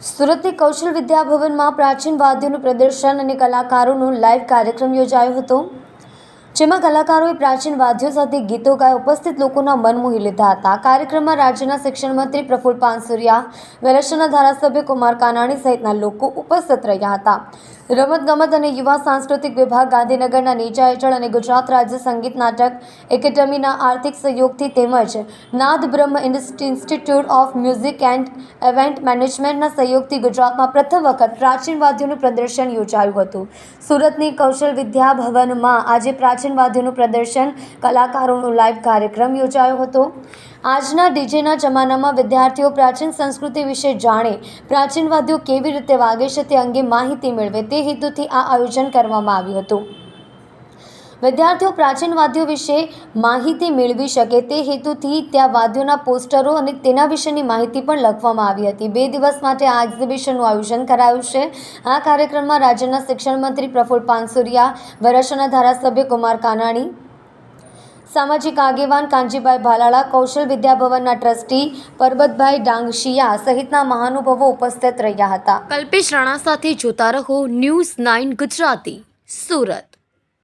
સુરતની કૌશલ વિદ્યાભવનમાં પ્રાચીન વાદ્યોનું પ્રદર્શન અને કલાકારોનો લાઈવ કાર્યક્રમ યોજાયો હતો. જેમાં કલાકારોએ પ્રાચીન વાદ્યો સાથે ગીતો ગાય ઉપસ્થિત લોકોના મન મોહી લીધા હતા. કાર્યક્રમમાં રાજ્યના શિક્ષણ મંત્રી પ્રફુલ પાનસુરિયા વેલસના ધારાસભ્ય કુમાર કાનાણી સહિતના લોકો ઉપસ્થિત રહ્યા હતા. રમતગમત અને યુવા સાંસ્કૃતિક વિભાગ ગાંધીનગરના નીચા હેઠળ અને ગુજરાત રાજ્ય સંગીત નાટક એકેડમીના આર્થિક સહયોગથી તેમજ નાદ Brahma Insta- institute of music and event મેનેજમેન્ટના સહયોગથી ગુજરાતમાં પ્રથમ વખત પ્રાચીન વાદ્યોનું પ્રદર્શન યોજાયું હતું. સુરતની કૌશલ વિદ્યા ભવનમાં આજે પ્રાચીન વાદ્યોનું પ્રદર્શન, કલાકારોનો લાઈવ કાર્યક્રમ યોજાયો હતો. આજના ડીજેના જમાનામાં વિદ્યાર્થીઓ પ્રાચીન સંસ્કૃતિ વિશે જાણે પ્રાચીન કેવી રીતે વાગે છે તે અંગે માહિતી મેળવે તે હેતુથી આ આયોજન કરવામાં આવ્યું હતું. વિદ્યાર્થીઓ પ્રાચીન વાદ્યો વિશે માહિતી મેળવી શકે તે હેતુથી ત્યાં વાદ્યોના પોસ્ટરો અને તેના વિશેની માહિતી પણ લખવામાં આવી હતી. બે દિવસ માટે આ એક્ઝિબિશનનું આયોજન કરાયું છે. આ કાર્યક્રમમાં રાજ્યના શિક્ષણ મંત્રી પ્રફુલ પાનસુરિયા વરાછાના ધારાસભ્ય કુમાર કાનાણી, સામાજિક આગેવાન કાંજીભાઈ ભાલાળા, કૌશલ વિદ્યાભવનના ટ્રસ્ટી પરબતભાઈ ડાંગશિયા સહિતના મહાનુભાવો ઉપસ્થિત રહ્યા હતા. કલ્પેશ રાણા સાથે જોતા રહો ન્યૂઝ નાઇન ગુજરાતી, સુરત.